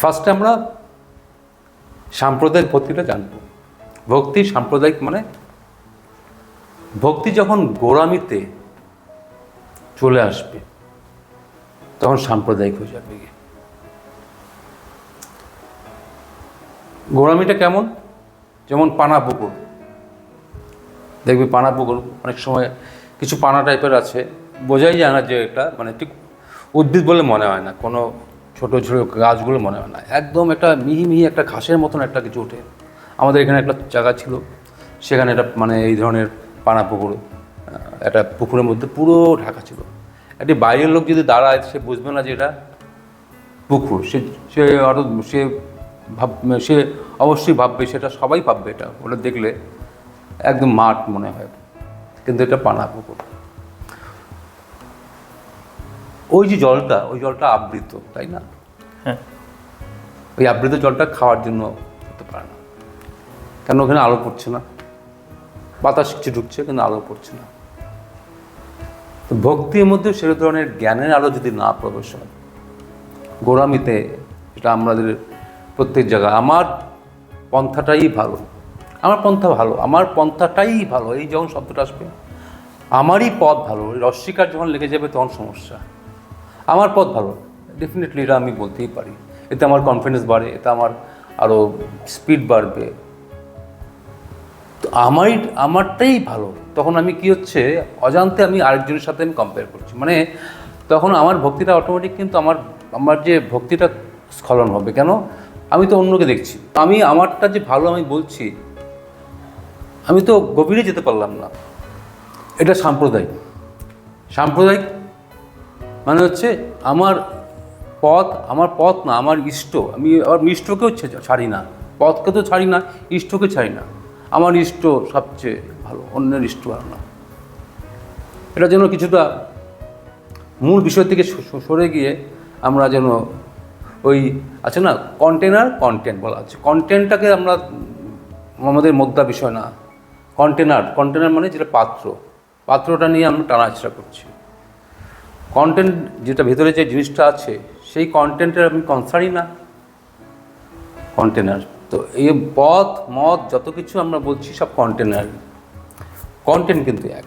ফার্স্টে আমরা সাম্প্রদায়িক ভক্তিটা জানব। ভক্তি সাম্প্রদায়িক মানে ভক্তি যখন গোড়ামিতে চলে আসবে, তখন সাম্প্রদায়িক হয়ে যাবে। গোড়ামিটা কেমন? যেমন পানা পুকুর। দেখবি পানা পুকুর অনেক সময় কিছু পানা টাইপের আছে, বোঝাই যায় না যে এটা মানে ঠিক উদ্ভিদ বলে মনে হয় না, কোনো ছোট ছোটো গাছগুলো মনে হয় না। একদম একটা মিহি মিহি একটা ঘাসের মতন একটা কিছু ওঠে। আমাদের এখানে একটা জায়গা ছিল, সেখানে একটা মানে এই ধরনের পানা পুকুর একটা পুকুরের মধ্যে পুরো ঢাকা ছিল। একটি বাইরের লোক যদি দাঁড়ায়, সে বুঝবে না যে এটা পুকুর। সে সে আরও সে ভাব, সে অবশ্যই ভাববে, সেটা সবাই ভাববে এটা। ওটা দেখলে একদম মাঠ মনে হয়। কিন্তু এটা পানা পুকুর। ওই যে জলটা ওই জলটা আবৃত তাই না? হ্যাঁ। ওই আবৃত জলটা খাওয়ার জন্য হতে পারে না। কেন ওখানে আলো পড়ছে না? বাতাস কিছু ঢুকছে কিন্তু আলো পড়ছে না। তো ভক্তির মধ্যে সেরকম ধরনের জ্ঞানের আলো যদি না প্রবেশ হয় গোড়ামিতে এটা আমাদের প্রত্যেক জায়গায় আমার পন্থাটাই ভালো। আমার পন্থা ভালো আমার পন্থাটাই ভালো এই যখন শব্দটা আসবে আমারই পথ ভালো রস্বীকার যখন লেগে যাবে তখন সমস্যা। আমার পথ ভালো। ডেফিনেটলি এটা আমি বলতেই পারি। এতে আমার কনফিডেন্স বাড়ে, এতে আমার আরও স্পিড বাড়বে। তো আমারই আমারটাই ভালো। তখন আমি কি হচ্ছে, অজান্তে আমি আরেকজনের সাথে আমি কম্পেয়ার করছি। মানে তখন আমার ভক্তিটা অটোমেটিক কিন্তু আমার আমার যে ভক্তিটা স্খলন হবে। কেন? আমি তো অন্যকে দেখছি। আমি আমারটা যে ভালো আমি বলছি, আমি তো গভীরে যেতে পারলাম না। এটা সাম্প্রদায়িক। সাম্প্রদায়িক মানে হচ্ছে আমার পথ আমার পথ না, আমার ইষ্ট। আমি আমার ইষ্টকেও ছাড়ি না। পথকে তো ছাড়ি না, ইষ্টকে ছাড়ি না। আমার ইষ্ট সবচেয়ে ভালো, অন্যের ইষ্ট ভালো না। এটা যেন কিছুটা মূল বিষয় থেকে সরে গিয়ে আমরা যেন ওই আছে না কন্টেনার কন্টেন্ট বলা আছে। কন্টেন্টটাকে আমরা আমাদের মোদ্দা বিষয় না। কন্টেনার কন্টেনার মানে যেটা পাত্র। পাত্রটা নিয়ে আমরা টানাছড়া করছি। কন্টেন্ট যেটা ভেতরে যে জিনিসটা আছে, সেই কন্টেন্টের আমি কনসার্নই না। কন্টেনার তো এই পথ, মত, যত কিছু আমরা বলছি সব কন্টেনার কন্টেন্ট কিন্তু এক।